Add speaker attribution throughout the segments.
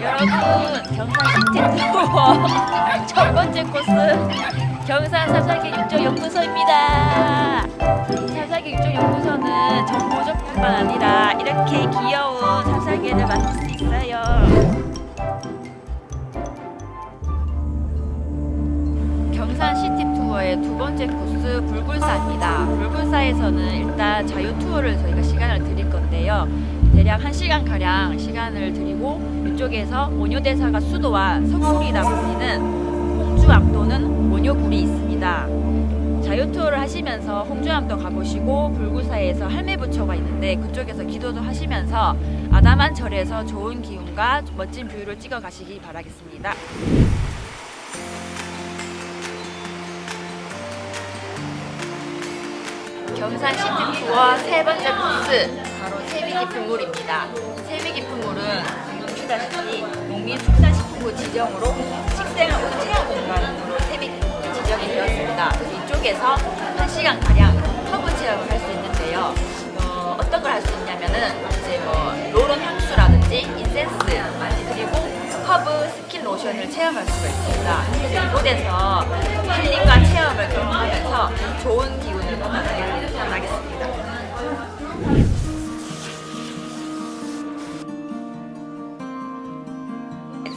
Speaker 1: 여러분 경산 삼진투어 첫 번째 코스 경산 삼사기 육조 연구소입니다. 삼사기 육조 연구소는 정보적뿐만 아니라 이렇게 귀여운 삼사기를 만들 수 있어요. 경산 시티 투어의 두 번째 코스 불굴사입니다. 불굴사에서는 일단 자유 투어를 저희가 시간을 드릴 건데요. 대략 1시간 가량 시간을 드리고 이쪽에서 모녀대사가 수도와 석굴이라 불리는 홍주암도는 모녀굴이 있습니다. 자유 투어를 하시면서 홍주암도 가보시고 불굴사에서 할매부처가 있는데 그쪽에서 기도도 하시면서 아담한 절에서 좋은 기운과 멋진 뷰를 찍어 가시기 바라겠습니다. 경산 시티 투어 세 번째 코스 바로 세미기 풍물입니다. 세미기 풍물은 보시다시피 농민축산식품부 지정으로 식생하고 체험 공간으로 세미기 풍물이 지정이 되었습니다. 이쪽에서 1시간 가량 허브 체험을 할 수 있는데요. 어, 어떤 걸 할 수 있냐면은 이제 뭐 로론 향수라든지 인센스 그리고 허브 스킨 로션을 체험할 수가 있습니다. 그래서 이곳에서 힐링과 체험을 경험하면서 좋은 기운을 바 라겠습니다.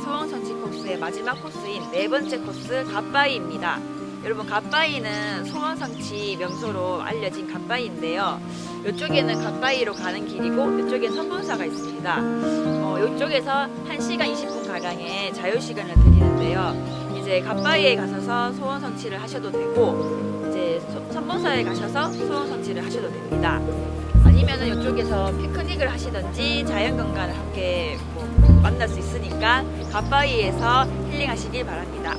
Speaker 1: 소원천지 코스의 마지막 코스인 네 번째 코스 갓바위입니다. 여러분 갓바위는 소원성치 명소로 알려진 갓바위인데요. 이쪽에는 갓바위로 가는 길이고 이쪽에 선분사가 있습니다. 어, 이쪽에서 1시간 20분 가량의 자유 시간을 드리는데요. 이제 갓바위에 가셔서 소원 성취를 하셔도 되고 이제 소- 선본사에 가셔서 소원 성취를 하셔도 됩니다. 아니면은 이쪽에서 피크닉을 하시든지 자연 경관을 함께 뭐 만날 수 있으니까 갓바위에서 힐링하시길 바랍니다.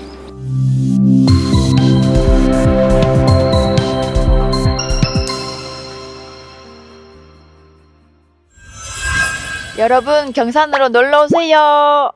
Speaker 1: 여러분 경산으로 놀러 오세요.